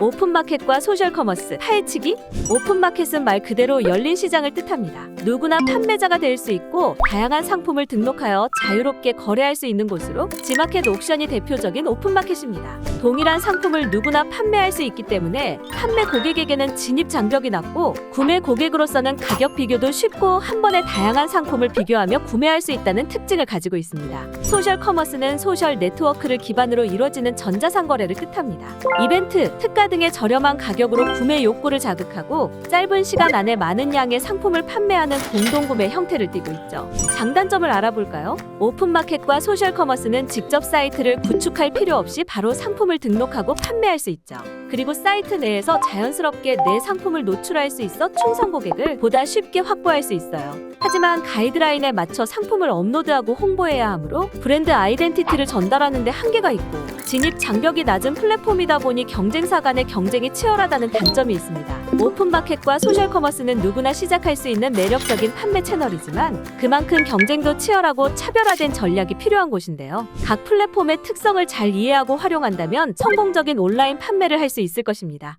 오픈마켓과 소셜커머스, 파헤치기? 오픈마켓은 말 그대로 열린 시장을 뜻합니다. 누구나 판매자가 될 수 있고 다양한 상품을 등록하여 자유롭게 거래할 수 있는 곳으로 지마켓 옥션이 대표적인 오픈마켓입니다. 동일한 상품을 누구나 판매할 수 있기 때문에 판매 고객에게는 진입 장벽이 낮고 구매 고객으로서는 가격 비교도 쉽고 한 번에 다양한 상품을 비교하며 구매할 수 있다는 특징을 가지고 있습니다. 소셜 커머스는 소셜 네트워크를 기반으로 이루어지는 전자상거래를 뜻합니다. 이벤트, 특가 등의 저렴한 가격으로 구매 욕구를 자극하고 짧은 시간 안에 많은 양의 상품을 판매하는 공동구매 형태를 띠고 있죠. 장단점을 알아볼까요? 오픈마켓과 소셜 커머스는 직접 사이트를 구축할 필요 없이 바로 상품을 등록하고 판매할 수 있죠. 그리고 사이트 내에서 자연스럽게 내 상품을 노출할 수 있어 충성 고객을 보다 쉽게 확보할 수 있어요. 하지만 가이드라인에 맞춰 상품을 업로드하고 홍보해야 하므로 브랜드 아이덴티티를 전달하는 데 한계가 있고 진입 장벽이 낮은 플랫폼이다 보니 경쟁사 간의 경쟁이 치열하다는 단점이 있습니다. 오픈마켓과 소셜커머스는 누구나 시작할 수 있는 매력적인 판매 채널이지만 그만큼 경쟁도 치열하고 차별화된 전략이 필요한 곳인데요. 각 플랫폼의 특성을 잘 이해하고 활용한다면 성공적인 온라인 판매를 할수 있을 것입니다.